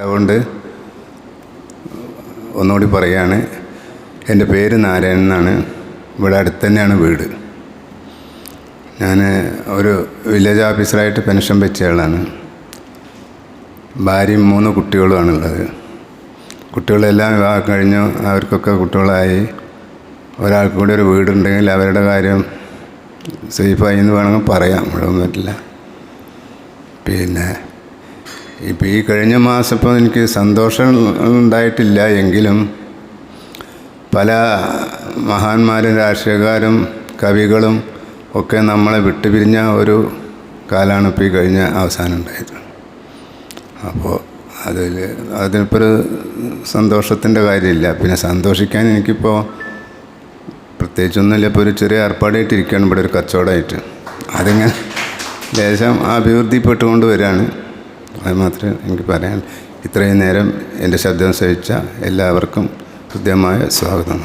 അതുകൊണ്ട് ഒന്നുകൂടി പറയാണ്. എന്റെ പേര് നാരായണൻ എന്നാണ്. ഇവിടെ അടുത്ത് തന്നെയാണ് വീട്. ഞാൻ ഒരു വില്ലേജ് ഓഫീസറായിട്ട് പെൻഷൻ വെച്ചയാളാണ് ഭാര്യയും മൂന്ന് കുട്ടികളുമാണുള്ളത് കുട്ടികളെല്ലാം വിവാഹം കഴിഞ്ഞു. അവർക്കൊക്കെ കുട്ടികളായി. ഒരാൾക്ക് കൂടി ഒരു വീടുണ്ടെങ്കിൽ അവരുടെ കാര്യം സേഫായി എന്ന് വേണമെങ്കിൽ പറയാം. മുഴുവൻ പറ്റില്ല. പിന്നെ ഇപ്പം ഈ കഴിഞ്ഞ മാസം ഇപ്പോൾ എനിക്ക് സന്തോഷം ഉണ്ടായിട്ടില്ല എങ്കിലും പല മഹാന്മാരും രാഷ്ട്രീയക്കാരും കവികളും ഒക്കെ നമ്മളെ വിട്ടുപിരിഞ്ഞ ഒരു കാലമാണ് ഇപ്പോൾ ഈ കഴിഞ്ഞ അവസാനം ഉണ്ടായത്. അപ്പോൾ അതിൽ അതിനിപ്പോൾ ഒരു സന്തോഷത്തിന്റെ കാര്യമില്ല. പിന്നെ സന്തോഷിക്കാൻ എനിക്കിപ്പോൾ പ്രത്യേകിച്ചൊന്നുമില്ല. ഇപ്പോൾ ഒരു ചെറിയ ഏർപ്പാടായിട്ടിരിക്കുകയാണ്. ഇവിടെ ഒരു കച്ചവടമായിട്ട്. അതിങ്ങനെ ലേശം അഭിവൃദ്ധിപ്പെട്ടുകൊണ്ട് വരികയാണ്. അത് മാത്രമേ എനിക്ക് പറയാൻ ഇത്രയും നേരം എന്റെ ശബ്ദം സഹിച്ച എല്ലാവർക്കും ഹൃദ്യമായ സ്വാഗതം